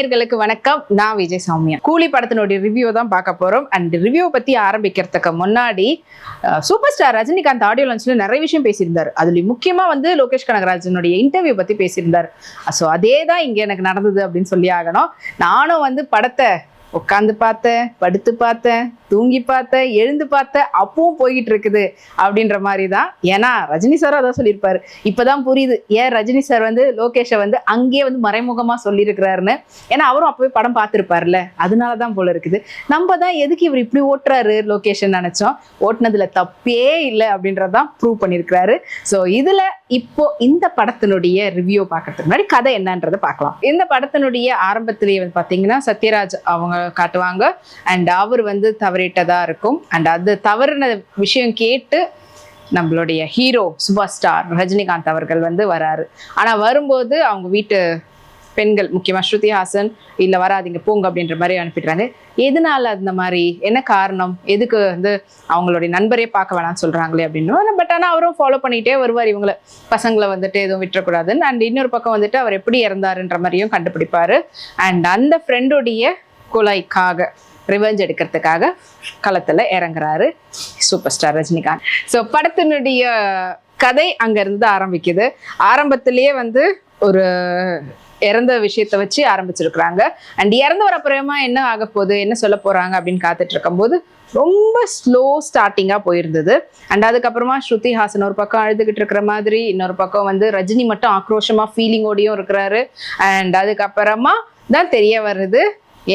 நேயர்களுக்கு வணக்கம். நான் விஜய் சௌமியா கூலி படத்தினுடைய ரிவ்யூ தான் பார்க்க போறோம். அண்ட் ரிவ்யூ பத்தி ஆரம்பிக்கிறதுக்கு முன்னாடி சூப்பர் ஸ்டார் ரஜினிகாந்த் ஆடியோ லான்ச்ல நிறைய விஷயம் பேசியிருந்தார். அதுல முக்கியமா வந்து லோகேஷ் கனகராஜனுடைய இன்டர்வியூ பத்தி பேசியிருந்தார். ஸோ அதே தான் இங்க எனக்கு நடந்தது அப்படின்னு சொல்லி ஆகணும். நானும் வந்து படத்தை உட்காந்து பார்த்தேன் படுத்து பார்த்தேன் தூங்கி பார்த்தேன் எழுந்து பார்த்தேன் அப்பவும் போய்கிட்டு இருக்குது அப்படின்ற மாதிரி தான் ஏன்னா ரஜினி சாரும் அதான் சொல்லியிருப்பாரு. இப்போதான் புரியுது ஏன் ரஜினி சார் வந்து லோகேஷை வந்து அங்கேயே வந்து மறைமுகமாக சொல்லியிருக்கிறாருன்னு. ஏன்னா அவரும் அப்போவே படம் பார்த்துருப்பார்ல அதனால தான் போல இருக்குது. நம்ம தான் எதுக்கு இவர் இப்படி ஓட்டுறாரு லோகேஷன் நினச்சோம்? ஓட்டுனதுல தப்பே இல்லை அப்படின்றதான் ப்ரூவ் பண்ணியிருக்கிறாரு. ஸோ இதில் இப்போ இந்த படத்தினுடைய ரிவ்யூ பார்க்கறதுக்கு முன்னாடி கதை என்னன்றதை பார்க்கலாம். இந்த படத்தினுடைய ஆரம்பத்திலேயே வந்து பார்த்தீங்கன்னா சத்யராஜ் அவங்க காட்டுவாங்க. அண்ட் அவர் வந்து தவறிட்டதாக இருக்கும். அண்ட் அது தவறுன விஷயம் கேட்டு நம்மளுடைய ஹீரோ சூப்பர் ஸ்டார் ரஜினிகாந்த் அவர்கள் வந்து வராரு. ஆனால் வரும்போது அவங்க வீட்டு பெண்கள் முக்கியமாக ஸ்ருதி ஹாசன் இல்லை வராதீங்க போங்க அப்படின்ற மாதிரி அனுப்பிடுறாங்க. எதனால அந்த மாதிரி? என்ன காரணம்? எதுக்கு வந்து அவங்களுடைய நண்பரே பார்க்க வேணாம்னு சொல்கிறாங்களே அப்படின்னு. பட் ஆனால் அவரும் ஃபாலோ பண்ணிகிட்டே வருவார் இவங்களை. பசங்களை வந்துட்டு எதுவும் விட்டுறக்கூடாதுன்னு. அண்ட் இன்னொரு பக்கம் வந்துட்டு அவர் எப்படி இறந்தாருன்ற மாதிரியும் கண்டுபிடிப்பார். அண்ட் அந்த ஃப்ரெண்டுடைய கொலைக்காக ரிவெஞ்ச் எடுக்கிறதுக்காக களத்தில் இறங்குறாரு சூப்பர் ஸ்டார் ரஜினிகாந்த். ஸோ படத்தினுடைய கதை அங்கேருந்து ஆரம்பிக்குது. ஆரம்பத்திலேயே வந்து ஒரு இறந்த விஷயத்த வச்சு ஆரம்பிச்சிருக்கிறாங்க. அண்ட் இறந்தவர் அப்புறமா என்ன ஆக போகுது என்ன சொல்ல போறாங்க அப்படின்னு காத்துட்டு இருக்கும்போது ரொம்ப ஸ்லோ ஸ்டார்டிங்காக போயிருந்தது. அண்ட் அதுக்கப்புறமா ஸ்ருதி ஹாசன் ஒரு பக்கம் அழுதுகிட்டு இருக்கிற மாதிரி இன்னொரு பக்கம் வந்து ரஜினி மட்டும் ஆக்ரோஷமாக ஃபீலிங்கோடையும் இருக்கிறாரு. அண்ட் அதுக்கப்புறமா தான் தெரிய வருது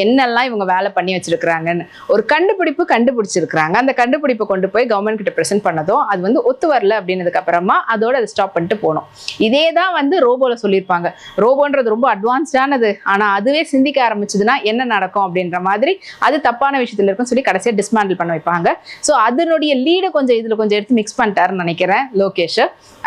என்னெல்லாம் இவங்க வேலை பண்ணி வச்சிருக்கிறாங்கன்னு. ஒரு கண்டுபிடிப்பு கண்டுபிடிச்சிருக்கிறாங்க. அந்த கண்டுபிடிப்பை கொண்டு போய் கவர்மெண்ட் கிட்ட ப்ரெசென்ட் பண்ணதும் அது வந்து ஒத்து வரல அப்படின்னதுக்கு அப்புறமா அதோட அதை ஸ்டாப் பண்ணிட்டு போனோம். இதே தான் வந்து ரோபோவில் சொல்லியிருப்பாங்க. ரோபோன்றது ரொம்ப அட்வான்ஸ்டானது ஆனால் அதுவே சிந்திக்க ஆரம்பிச்சதுன்னா என்ன நடக்கும் அப்படின்ற மாதிரி அது தப்பான விஷயத்தில் இருக்குன்னு சொல்லி கடைசியாக டிஸ்மேண்டில் பண்ண வைப்பாங்க. ஸோ அதனுடைய லீடை கொஞ்சம் இதில் கொஞ்சம் எடுத்து மிக்ஸ் பண்ணிட்டாருன்னு நினைக்கிறேன் லோகேஷ்.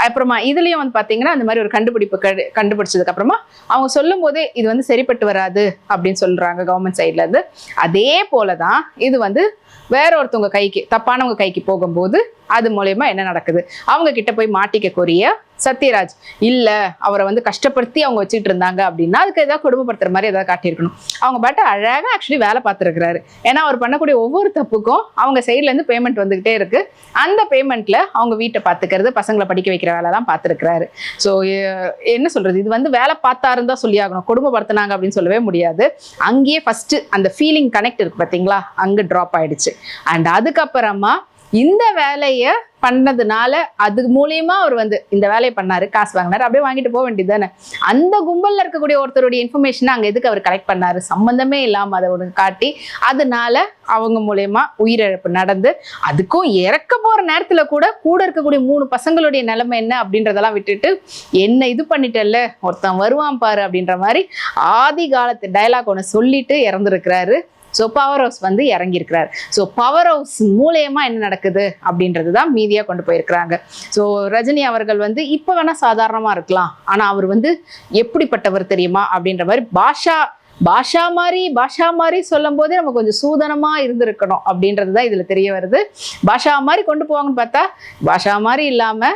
அப்புறமா இதுலேயும் வந்து பார்த்தீங்கன்னா அந்த மாதிரி ஒரு கண்டுபிடிப்பு கண்டுபிடிச்சதுக்கு அப்புறமா அவங்க சொல்லும் போதே இது வந்து சரிப்பட்டு வராது அப்படின்னு சொல்கிறாங்க கவர்மெண்ட் சைட்ல இருந்து அதே போலதான் இது வந்து வேற ஒருத்தவங்க கைக்கு தப்பானவங்க கைக்கு போகும்போது அது மூலயமா என்ன நடக்குது? அவங்க கிட்ட போய் மாட்டிக்க கோரிய சத்யராஜ் இல்லை அவரை வந்து கஷ்டப்படுத்தி அவங்க வச்சுட்டு இருந்தாங்க அப்படின்னா அதுக்கு ஏதாவது குடும்பப்படுத்துற மாதிரி ஏதாவது காட்டியிருக்கணும். அவங்க பாட்டு அழகாக ஆக்சுவலி வேலை பார்த்துருக்கிறாரு. ஏன்னா அவர் பண்ணக்கூடிய ஒவ்வொரு தப்புக்கும் அவங்க சைட்லேருந்து பேமெண்ட் வந்துக்கிட்டே இருக்கு. அந்த பேமெண்ட்ல அவங்க வீட்டை பார்த்துக்கிறது பசங்களை படிக்க வைக்கிற வேலை தான் பார்த்துருக்கிறாரு. ஸோ என்ன சொல்றது? இது வந்து வேலை பார்த்தாருன்னு தான் சொல்லி ஆகணும். குடும்பப்படுத்தினாங்க அப்படின்னு சொல்லவே முடியாது. அங்கேயே ஃபர்ஸ்ட் அந்த ஃபீலிங் கனெக்ட் இருக்கு பார்த்தீங்களா அங்கே ட்ராப் ஆயிடுச்சு. அண்ட் அதுக்கப்புறமா இந்த வேலையை பண்ணதுனால அது மூலியமா அவர் வந்து இந்த வேலையை பண்ணாரு காசு வாங்கினாரு. அப்படியே வாங்கிட்டு போக வேண்டியது தானே அந்த கும்பல்ல இருக்கக்கூடிய ஒருத்தருடைய இன்ஃபர்மேஷனை அங்க எதுக்கு அவர் கலெக்ட் பண்ணாரு? சம்பந்தமே இல்லாம அதை ஒன்று காட்டி அதனால அவங்க மூலயமா உயிரிழப்பு நடந்து அதுக்கும் இறக்க போற நேரத்துல கூட கூட இருக்கக்கூடிய மூணு பசங்களுடைய நிலைமை என்ன அப்படின்றதெல்லாம் விட்டுட்டு என்ன இது பண்ணிட்டல்ல? ஒருத்தன் வருவான் பாரு அப்படின்ற மாதிரி ஆதி காலத்து டயலாக் ஒன்று சொல்லிட்டு இறந்துருக்கிறாரு. ஸோ பவர் ஹவுஸ் வந்து இறங்கியிருக்கிறார். ஸோ பவர் ஹவுஸ் மூலயமா என்ன நடக்குது? அப்படின்றது தான் மீதியாக கொண்டு போயிருக்கிறாங்க. ஸோ ரஜினி அவர்கள் வந்து இப்போ வேணால் சாதாரணமாக இருக்கலாம். ஆனால் அவர் வந்து எப்படிப்பட்டவர் தெரியுமா? அப்படின்ற மாதிரி பாஷா பாஷா மாதிரி பாஷா மாதிரி சொல்லும் போதே நம்ம கொஞ்சம் சூதனமா இருந்திருக்கணும் அப்படின்றது தான் இதுல தெரிய வருது. பாஷா மாதிரி கொண்டு போவாங்கன்னு பார்த்தா பாஷா மாதிரி இல்லாம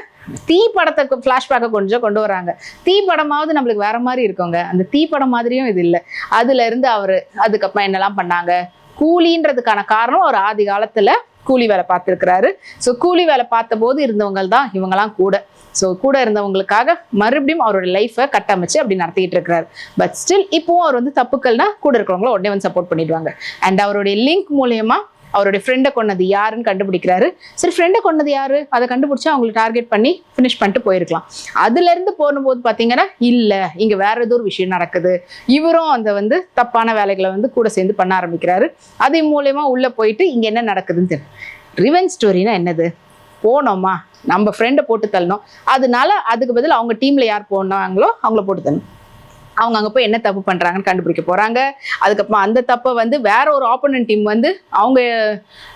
தீ படத்தை ஃப்ளாஷ்பேக்கை கொஞ்சம் கொண்டு வராங்க. தீ படமாவது நம்மளுக்கு வேற மாதிரி இருக்குங்க. அந்த தீ படம் மாதிரியும் இது இல்லை. அதுல இருந்து அவர் அதுக்கப்புறம் என்னெல்லாம் பண்ணாங்க? கூலின்றதுக்கான காரணம் ஒரு ஆதி காலத்துல கூலி வேலை பார்த்துருக்கிறாரு. ஸோ கூலி வேலை பார்த்த போது இருந்தவங்க தான் இவங்கெல்லாம் கூட. ஸோ கூட இருந்தவங்களுக்காக மறுபடியும் அவரோட லைஃப்பை கட்டமைச்சு அப்படி நடத்திட்டு இருக்கிறாரு. பட் ஸ்டில் இப்போவும் அவர் வந்து தப்புக்கள்னா கூட இருக்கிறவங்கள உடனே வந்து சப்போர்ட் பண்ணிடுவாங்க. அண்ட் அவருடைய லிங்க் மூலயமா அவருடைய ஃப்ரெண்டை கொண்டது யாருன்னு கண்டுபிடிக்கிறாரு. சரி ஃப்ரெண்டை கொண்டது யாரு? அதை கண்டுபிடிச்சா அவங்களை டார்கெட் பண்ணி ஃபினிஷ் பண்ணிட்டு போயிருக்கலாம். அதுல இருந்து போகும்போது பார்த்தீங்கன்னா இல்லை இங்கே வேற ஏதோ ஒரு விஷயம் நடக்குது. இவரும் அந்த வந்து தப்பான வேலைகளை வந்து கூட சேர்ந்து பண்ண ஆரம்பிக்கிறாரு. அது மூலயமா உள்ள போயிட்டு இங்கே என்ன நடக்குதுன்னு தெரியும் ரிவன் ஸ்டோரினா என்னது? போனோமா? நம்ம ஃப்ரெண்டை போட்டு தள்ளணும். அதனால அதுக்கு பதில் அவங்க டீம்ல யார் போனாங்களோ அவங்கள போட்டு தள்ளணும். அவங்க அங்கே போய் என்ன தப்பு பண்ணுறாங்கன்னு கண்டுபிடிக்க போகிறாங்க அதுக்கப்புறம் அந்த தப்பை வந்து வேற ஒரு ஆப்போனன்ட் டீம் வந்து அவங்க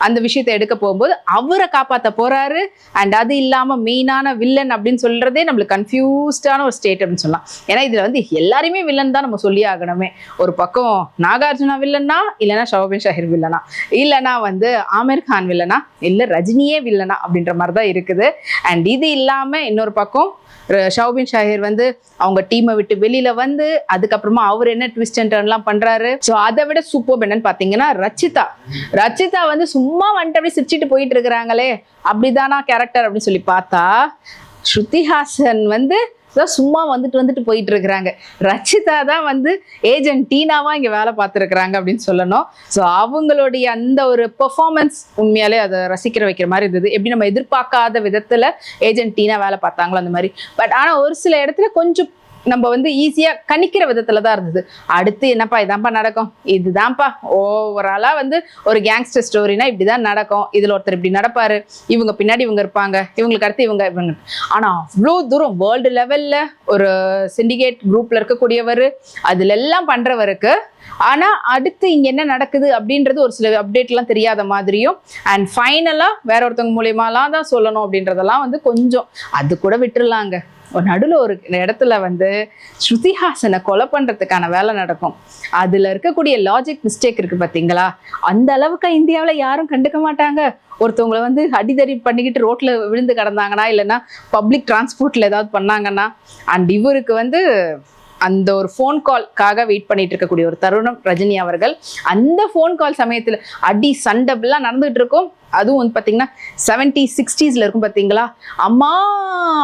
அந்த விஷயத்தை எடுக்க போகும்போது அவரை காப்பாற்ற போகிறாரு அண்ட் அது இல்லாமல் மெயினான வில்லன் அப்படின்னு சொல்கிறதே நம்மளுக்கு கன்ஃபியூஸ்டான ஒரு ஸ்டேட் அப்படின்னு சொல்லலாம். ஏன்னா இதில் வந்து எல்லாருமே வில்லன் தான் நம்ம சொல்லி ஆகணுமே. ஒரு பக்கம் நாகார்ஜுனா வில்லனா இல்லைன்னா ஷோபின் ஷஹிர் வில்லனா இல்லைனா வந்து ஆமீர் கான் வில்லனா இல்லை ரஜினியே வில்லனா அப்படின்ற மாதிரி தான் இருக்குது. அண்ட் இது இல்லாமல் இன்னொரு பக்கம் ஷௌபின் ஷாஹிர் வந்து அவங்க டீமை விட்டு வெளியில வந்து அதுக்கப்புறமா அவர் என்ன ட்விஸ்ட் அண்ட் டர்ன்லாம் பண்றாரு. ஸோ அதை விட சூப்பர் என்னன்னு பார்த்தீங்கன்னா ரச்சிதா. ரச்சிதா வந்து சும்மா வந்துட்டு அப்படியே சிரிச்சிட்டு போயிட்டு இருக்கிறாங்களே. அப்படிதானா கேரக்டர் அப்படின்னு சொல்லி பார்த்தா ஸ்ருதிஹாசன் வந்து தான் சும்மா வந்துட்டு வந்துட்டு போயிட்டு இருக்கிறாங்க ரச்சிதா தான் வந்து ஏஜென்ட் டீனாவா இங்க வேலை பார்த்துருக்குறாங்க அப்படின்னு சொல்லணும். ஸோ அவங்களுடைய அந்த ஒரு பெர்ஃபார்மன்ஸ் உண்மையாலே அதை ரசிக்கிற வைக்கிற மாதிரி இருந்தது. எப்படி நம்ம எதிர்பார்க்காத விதத்துல ஏஜென்ட் டீனா வேலை பார்த்தாங்களோ அந்த மாதிரி. பட் ஆனா ஒரு சில இடத்துல கொஞ்சம் நம்ம வந்து ஈஸியாக கணிக்கிற விதத்தில் தான் இருந்தது. அடுத்து என்னப்பா இதான்ப்பா நடக்கும்? இதுதான்ப்பா. ஓவராலாக வந்து ஒரு கேங்ஸ்டர் ஸ்டோரினா இப்படிதான் நடக்கும். இதில் ஒருத்தர் இப்படி நடப்பார். இவங்க பின்னாடி இவங்க இருப்பாங்க. இவங்களுக்கு அடுத்து இவங்க இவங்க. ஆனால் அவ்வளோ தூரம் வேர்ல்டு லெவலில் ஒரு சிண்டிகேட் குரூப்பில் இருக்கக்கூடியவர் அதில் எல்லாம் பண்ணுறவருக்கு ஆனால் அடுத்து இங்கே என்ன நடக்குது அப்படின்றது ஒரு சில அப்டேட்லாம் தெரியாத மாதிரியும் அண்ட் ஃபைனலாக வேற ஒருத்தவங்க மூலியமாலாம் தான் சொல்லணும் அப்படின்றதெல்லாம் வந்து கொஞ்சம் அது கூட விட்டுருலாங்க ஒரு நடுவில் ஒரு இடத்துல வந்து ஸ்ருதிஹாசனை கொலை பண்ணுறதுக்கான வேலை நடக்கும். அதில் இருக்கக்கூடிய லாஜிக் மிஸ்டேக் இருக்குது பார்த்தீங்களா அந்த அளவுக்கு இந்தியாவில் யாரும் கண்டுக்க மாட்டாங்க. ஒருத்தவங்களை வந்து அடிதறி பண்ணிக்கிட்டு ரோட்டில் விழுந்து கிடந்தாங்கன்னா இல்லைன்னா பப்ளிக் டிரான்ஸ்போர்ட்டில் ஏதாவது பண்ணாங்கன்னா அண்ட் இவருக்கு வந்து அந்த ஒரு ஃபோன் கால்க்காக வெயிட் பண்ணிட்டு இருக்கக்கூடிய ஒரு தருணம் ரஜினி அவர்கள். அந்த ஃபோன் கால் சமயத்தில் அடி சண்டை நடந்துகிட்டு இருக்கும். அதுவும் வந்து பார்த்தீங்கன்னா செவன்டி சிக்ஸ்டீஸில் இருக்கும் பார்த்தீங்களா அம்மா!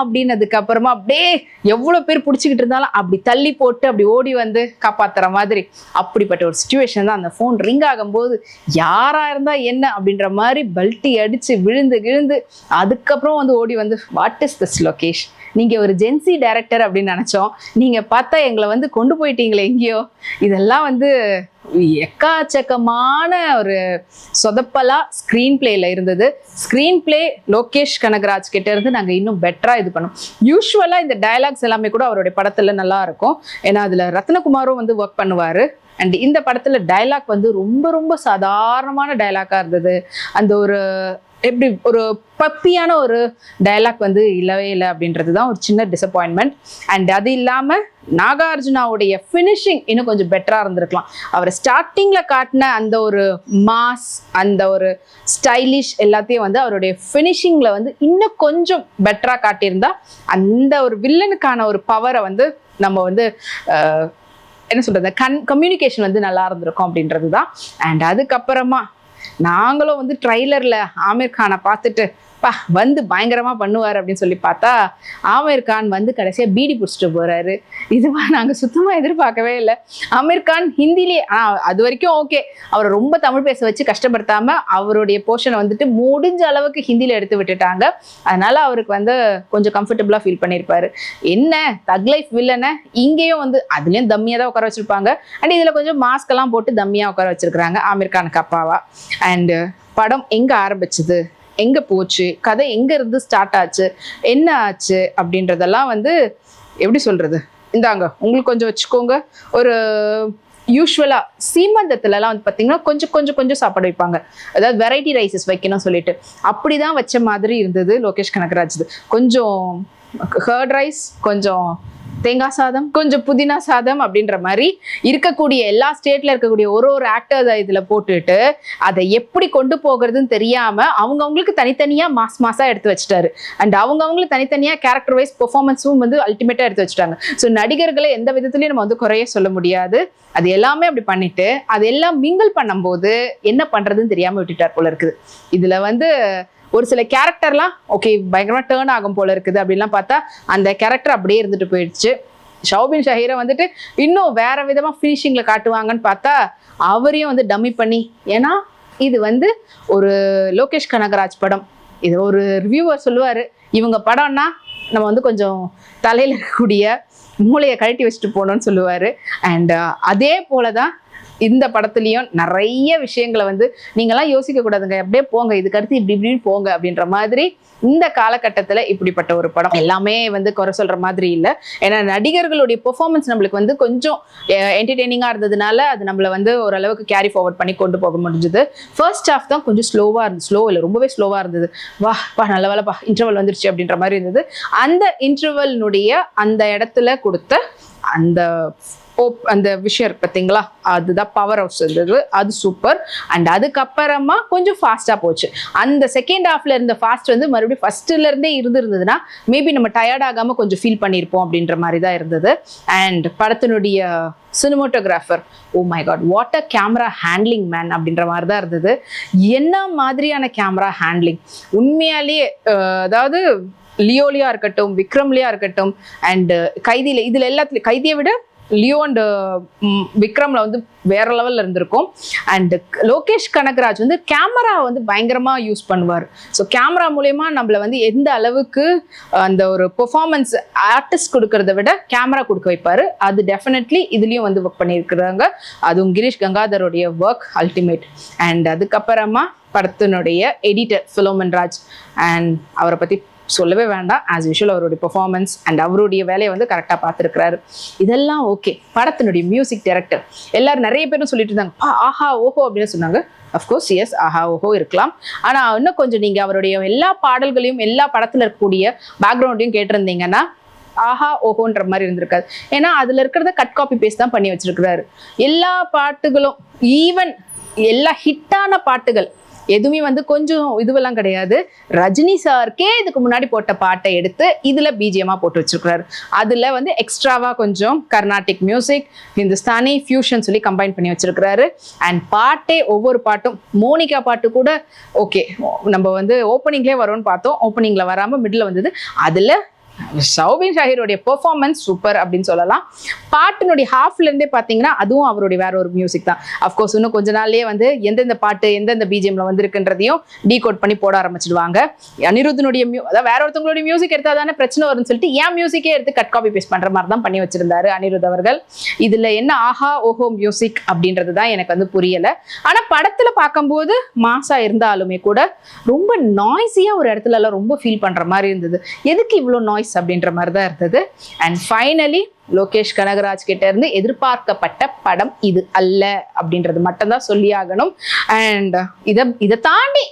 அப்படின்னதுக்கு அப்புறமா அப்படியே எவ்வளோ பேர் பிடிச்சிக்கிட்டு இருந்தாலும் அப்படி தள்ளி போட்டு அப்படி ஓடி வந்து காப்பாத்துற மாதிரி. அப்படிப்பட்ட ஒரு சுச்சுவேஷன் தான் அந்த ஃபோன் ரிங் ஆகும்போது யாராக இருந்தால் என்ன அப்படின்ற மாதிரி பல்ட்டி அடித்து விழுந்து விழுந்து அதுக்கப்புறம் வந்து ஓடி வந்து வாட் இஸ் திஸ் லொக்கேஷன் நீங்கள் ஒரு ஜென்சி டைரக்டர் அப்படின்னு நினச்சோம். நீங்கள் பார்த்தா எங்களை வந்து கொண்டு போயிட்டீங்களே எங்கேயோ. இதெல்லாம் வந்து எக்காச்சக்கமான ஒரு சொதப்பலா ஸ்க்ரீன் பிளேல இருந்தது. ஸ்க்ரீன் பிளே லோகேஷ் கனகராஜ் கிட்ட இருந்து நாங்கள் இன்னும் பெட்டரா இது பண்ணோம். யூஸ்வலா இந்த டயலாக்ஸ் எல்லாமே கூட அவருடைய படத்துல நல்லா இருக்கும். ஏன்னா அதுல ரத்னகுமாரும் வந்து ஒர்க் பண்ணுவாரு. அண்ட் இந்த படத்துல டயலாக் வந்து ரொம்ப ரொம்ப சாதாரணமான டைலாக்கா இருந்தது. அந்த ஒரு எப்படி ஒரு பப்பியான ஒரு டயலாக் வந்து இல்லவே இல்லை அப்படின்றது தான் ஒரு சின்ன டிசப்பாயின்மெண்ட் அண்ட் அது இல்லாமல் நாகார்ஜுனாவுடைய ஃபினிஷிங் இன்னும் கொஞ்சம் பெட்டராக இருந்திருக்கலாம். அவர் ஸ்டார்டிங்கில் காட்டின அந்த ஒரு மாஸ் அந்த ஒரு ஸ்டைலிஷ் எல்லாத்தையும் வந்து அவருடைய ஃபினிஷிங்கில் வந்து இன்னும் கொஞ்சம் பெட்டராக காட்டியிருந்தா அந்த ஒரு வில்லனுக்கான ஒரு பவரை வந்து நம்ம வந்து என்ன சொல்கிறது கன் கம்யூனிகேஷன் வந்து நல்லா இருந்திருக்கும் அப்படின்றது தான் அண்ட் அதுக்கப்புறமா நாங்களும் வந்து ட்ரைலர்ல ஆமீர் கானை பார்த்துட்டு பா வந்து பயங்கரமாக பண்ணுவார் அப்படின்னு சொல்லி பார்த்தா ஆமீர் கான் வந்து கடைசியாக பீடி பிடிச்சிட்டு போகிறாரு இதுவா நாங்கள் சுத்தமாக எதிர்பார்க்கவே இல்லை. ஆமீர் கான் ஹிந்திலே ஆ அது வரைக்கும் ஓகே அவரை ரொம்ப தமிழ் பேச வச்சு கஷ்டப்படுத்தாமல் அவருடைய போர்ஷனை வந்துட்டு முடிஞ்ச அளவுக்கு ஹிந்தியில் எடுத்து விட்டுட்டாங்க. அதனால அவருக்கு வந்து கொஞ்சம் கம்ஃபர்டபுளாக ஃபீல் பண்ணியிருப்பாரு என்ன தக் லைஃப் வில்லனை இங்கேயும் வந்து அதுலேயும் தம்மியாக தான் உட்கார வச்சிருப்பாங்க. அண்ட் இதில் கொஞ்சம் மாஸ்க் எல்லாம் போட்டு தம்மியாக உட்கார வச்சிருக்காங்க ஆமீர் கானுக்கு அப்பாவா. அண்டு படம் எங்கே ஆரம்பிச்சது? எங்க போச்சு? கதை எங்க இருந்து ஸ்டார்ட் ஆச்சு? என்ன ஆச்சு? அப்படின்றதெல்லாம் வந்து எப்படி சொல்றது? இந்தாங்க உங்களுக்கு கொஞ்சம் வச்சுக்கோங்க. ஒரு யூஸ்வலாக சீமந்தத்துலலாம் வந்து பார்த்தீங்கன்னா கொஞ்சம் கொஞ்சம் கொஞ்சம் சாப்பாடு வைப்பாங்க. அதாவது வெரைட்டி ரைஸஸ் வைக்கணும் சொல்லிட்டு. அப்படிதான் வச்ச மாதிரி இருந்தது லோகேஷ் கனகராஜ் கொஞ்சம் ஹர்ட் ரைஸ் கொஞ்சம் தேங்காய் சாதம் கொஞ்சம் புதினா சாதம் அப்படின்ற மாதிரி இருக்கக்கூடிய எல்லா ஸ்டேட்ல இருக்கக்கூடிய ஒரு ஒரு ஆக்டர் இதுல போட்டுட்டு அதை எப்படி கொண்டு போகிறதுன்னு தெரியாம அவங்கவுங்களுக்கு தனித்தனியா மாஸ் மாசா எடுத்து வச்சுட்டாரு. அண்ட் அவங்கவுங்களுக்கு தனித்தனியா கேரக்டர் வைஸ் பெர்ஃபார்மன்ஸும் வந்து அல்டிமேட்டா எடுத்து வச்சுட்டாங்க. ஸோ நடிகர்களை எந்த விதத்துலயும் நம்ம வந்து குறைய சொல்ல முடியாது. அது எல்லாமே அப்படி பண்ணிட்டு அது எல்லாம் மிங்கிள் பண்ணும்போது என்ன பண்றதுன்னு தெரியாம விட்டுட்டார் போல இருக்குது. இதுல வந்து ஒரு சில கேரக்டர்லாம் ஓகே பயங்கரமாக டேர்ன் ஆகும் போல இருக்குது அப்படின்லாம் பார்த்தா அந்த கேரக்டர் அப்படியே இருந்துட்டு போயிடுச்சு. ஷௌபின் ஷஹீரை வந்துட்டு இன்னும் வேற விதமாக ஃபினிஷிங்கில் காட்டுவாங்கன்னு பார்த்தா அவரையும் வந்து டம்மி பண்ணி ஏன்னா இது வந்து ஒரு லோகேஷ் கனகராஜ் படம். இது ஒரு ரிவ்யூவர் சொல்லுவார் இவங்க படம்னா நம்ம வந்து கொஞ்சம் தலையில் இருக்கக்கூடிய மூளையை கழட்டி வச்சுட்டு போனோம்னு சொல்லுவார். அண்ட் அதே போலதான் இந்த படத்துலையும் நிறைய விஷயங்களை வந்து நீங்கெல்லாம் யோசிக்க கூடாதுங்க. அப்படியே போங்க இதுக்கு அடுத்து இப்படி இப்படின்னு போங்க அப்படின்ற மாதிரி இந்த காலகட்டத்தில் இப்படிப்பட்ட ஒரு படம் எல்லாமே வந்து குறை சொல்ற மாதிரி இல்லை. ஏன்னா நடிகர்களுடைய பெர்ஃபார்மன்ஸ் நம்மளுக்கு வந்து கொஞ்சம் என்டர்டெய்னிங்காக இருந்ததுனால அது நம்மளை வந்து ஓரளவுக்கு கேரி ஃபார்வர்ட் பண்ணி கொண்டு போக முடிஞ்சுது. ஃபர்ஸ்ட் ஹாஃப் தான் கொஞ்சம் ஸ்லோவாக இருந்தது. ஸ்லோ இல்லை ரொம்பவே ஸ்லோவாக இருந்தது. வா பா நல்ல வேலைப்பா இன்டர்வல் வந்துருச்சு அப்படின்ற மாதிரி இருந்தது. அந்த இன்டர்வல்னுடைய அந்த இடத்துல கொடுத்த அந்த ஓப் அந்த விஷயம் இருக்கு பார்த்தீங்களா அதுதான் பவர் ஹவுஸ் இருந்தது. அது சூப்பர் அண்ட் அதுக்கப்புறமா கொஞ்சம் ஃபாஸ்ட்டாக போச்சு. அந்த செகண்ட் ஹாஃப்ல இருந்த ஃபாஸ்ட் வந்து மறுபடியும் ஃபர்ஸ்ட்ல இருந்தே மேபி நம்ம டயர்ட் ஆகாம கொஞ்சம் ஃபீல் பண்ணியிருப்போம் அப்படின்ற மாதிரி தான் இருந்தது. அண்ட் படத்தினுடைய cinematographer oh my god what a camera handling man அப்படின்ற மாதிரி தான் இருந்தது. என்ன மாதிரியான கேமரா ஹேண்ட்லிங் உண்மையாலேயே அதாவது லியோலியா இருக்கட்டும் விக்ரம்லியா இருக்கட்டும் அண்ட் கைதியில இதுல எல்லாத்துலயும் கைதியை விட லியோ அண்ட் விக்ரம்ல வந்து வேற லெவல்ல இருந்திருக்கும். அண்ட் லோகேஷ் கனகராஜ் வந்து கேமரா வந்து பயங்கரமா யூஸ் பண்ணுவார். ஸோ கேமரா மூலயமா நம்மள வந்து எந்த அளவுக்கு அந்த ஒரு பெர்ஃபார்மன்ஸ் ஆர்டிஸ்ட் கொடுக்கறத விட கேமரா கொடுக்க வைப்பாரு. அது டெஃபினெட்லி இதுலயும் வந்து ஒர்க் பண்ணியிருக்கிறாங்க. அதுவும் கிரீஷ் கங்காதருடைய ஒர்க் அல்டிமேட் அண்ட் அதுக்கப்புறமா படத்தினுடைய எடிட்டர் ஃபிலோமன் ராஜ் அண்ட் அவரை பத்தி சொல்லவே வேண்டாம். ஆஸ் யூஷுவல் அவருடைய பெர்ஃபார்மன்ஸ் அண்ட் அவருடைய வேலையை வந்து கரெக்டாக பார்த்துருக்கிறாரு. இதெல்லாம் ஓகே படத்தினுடைய மியூசிக் டைரக்டர் எல்லாரும் நிறைய பேரும் சொல்லிட்டு இருந்தாங்க. "பா, ஆஹா ஓஹோ அப்படின்னு சொன்னாங்க. அஃப்கோர்ஸ் எஸ் ஆஹா ஓஹோ இருக்கலாம். ஆனால் இன்னும் கொஞ்சம் நீங்கள் அவருடைய எல்லா பாடல்களையும் எல்லா படத்தில் இருக்கக்கூடிய பேக்ரவுண்டையும் கேட்டிருந்தீங்கன்னா ஆஹா ஓஹோன்ற மாதிரி இருந்திருக்காது. ஏன்னா அதில் இருக்கிறத கட் காப்பி பேஸ்ட் தான் பண்ணி வச்சிருக்கிறாரு. எல்லா பாட்டுகளும் ஈவன் எல்லா ஹிட்டான பாட்டுகள் எதுவுமே வந்து கொஞ்சம் இதுவெல்லாம் கிடையாது. ரஜினி சாருக்கே இதுக்கு முன்னாடி போட்ட பாட்டை எடுத்து இதுல பிஜிஎம்மாக போட்டு வச்சிருக்கிறாரு. அதுல வந்து எக்ஸ்ட்ராவா கொஞ்சம் கர்நாடிக் மியூசிக் ஹிந்துஸ்தானி ஃபியூஷன் சொல்லி கம்பைன் பண்ணி வச்சிருக்கிறாரு. அண்ட் பாட்டே ஒவ்வொரு பாட்டும் மோனிகா பாட்டு கூட ஓகே நம்ம வந்து ஓப்பனிங்லேயே வரும்னு பார்த்தோம். ஓப்பனிங்ல வராம மிடில் வந்தது. அதுல சௌபின் ஷாஹிரோடைய பெர்ஃபார்மன்ஸ் சூப்பர் அப்படின்னு சொல்லலாம். பாட்டினுடைய ஹாஃப்ல இருந்தே பார்த்தீங்கன்னா அதுவும் அவருடைய வேற ஒரு மியூசிக் தான். அஃப்கோர்ஸ் இன்னும் கொஞ்ச நாள்லயே வந்து எந்தெந்த பாட்டு எந்தெந்த பிஜிஎம்ல வந்திருக்குன்றதையும் டீகோட் பண்ணி போட ஆரம்பிச்சிடுவாங்க. அனிருத்தனுடைய மியூ அதாவது வேற ஒருத்தவங்களுடைய மியூசிக் எடுத்தா தானே பிரச்சனை வரும்னு சொல்லிட்டு ஏன் மியூசிக்கே எடுத்து கட் காப்பி பேஸ்ட் பண்ற மாதிரி தான் பண்ணி வச்சிருந்தாரு அனிருத் அவர்கள். இதுல என்ன ஆஹா ஓஹோ மியூசிக் அப்படின்றது தான் எனக்கு வந்து புரியல. ஆனா படத்துல பார்க்கும்போது மாசா இருந்தாலுமே கூட ரொம்ப நாய்ஸியா ஒரு இடத்துல எல்லாம் ரொம்ப ஃபீல் பண்ற மாதிரி இருந்தது. எதுக்கு இவ்வளோ நாய்ஸ் அப்படின்ற மாதிரி தான் இருந்தது. அண்ட் ஃபைனலி லோகேஷ் கனகராஜ் கிட்ட இருந்து எதிர்பார்க்கப்பட்ட படம் இது அல்ல அப்படின்றது மட்டும்தான் சொல்லி ஆகணும். அண்ட் இதை இதை தாண்டி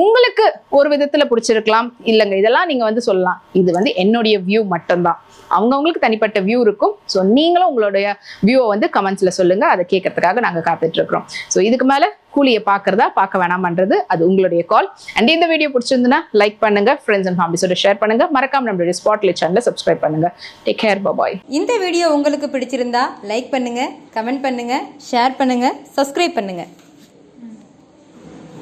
உங்களுக்கு ஒரு விதத்துல பிடிச்சிருக்கலாம். இல்லைங்க இதெல்லாம் நீங்க வந்து சொல்லலாம். இது வந்து என்னுடைய வியூ மட்டும்தான். அவங்கவுங்களுக்கு தனிப்பட்ட வியூ இருக்கும். ஸோ நீங்களும் உங்களுடைய வியூவை வந்து கமெண்ட்ஸ்ல சொல்லுங்க. அதை கேட்கறதுக்காக நாங்க காத்துட்டு இருக்கிறோம். ஸோ இதுக்கு மேல கூலியை பார்க்குறதா பார்க்க வேணாமன்றது அது உங்களுடைய கால் அண்ட் இந்த வீடியோ பிடிச்சிருந்துன்னா லைக் பண்ணுங்க ஃப்ரெண்ட்ஸ் அண்ட் ஃபேமிலிஸோட ஷேர் பண்ணுங்க. மறக்காம நம்மளுடைய ஸ்பாட்லைட் சேனலை சப்ஸ்கிரைப் பண்ணுங்க. டேக் கேர் பாய் இந்த வீடியோ உங்களுக்கு பிடிச்சிருந்தா லைக் பண்ணுங்க கமெண்ட் பண்ணுங்க ஷேர் பண்ணுங்க சப்ஸ்கிரைப் பண்ணுங்க.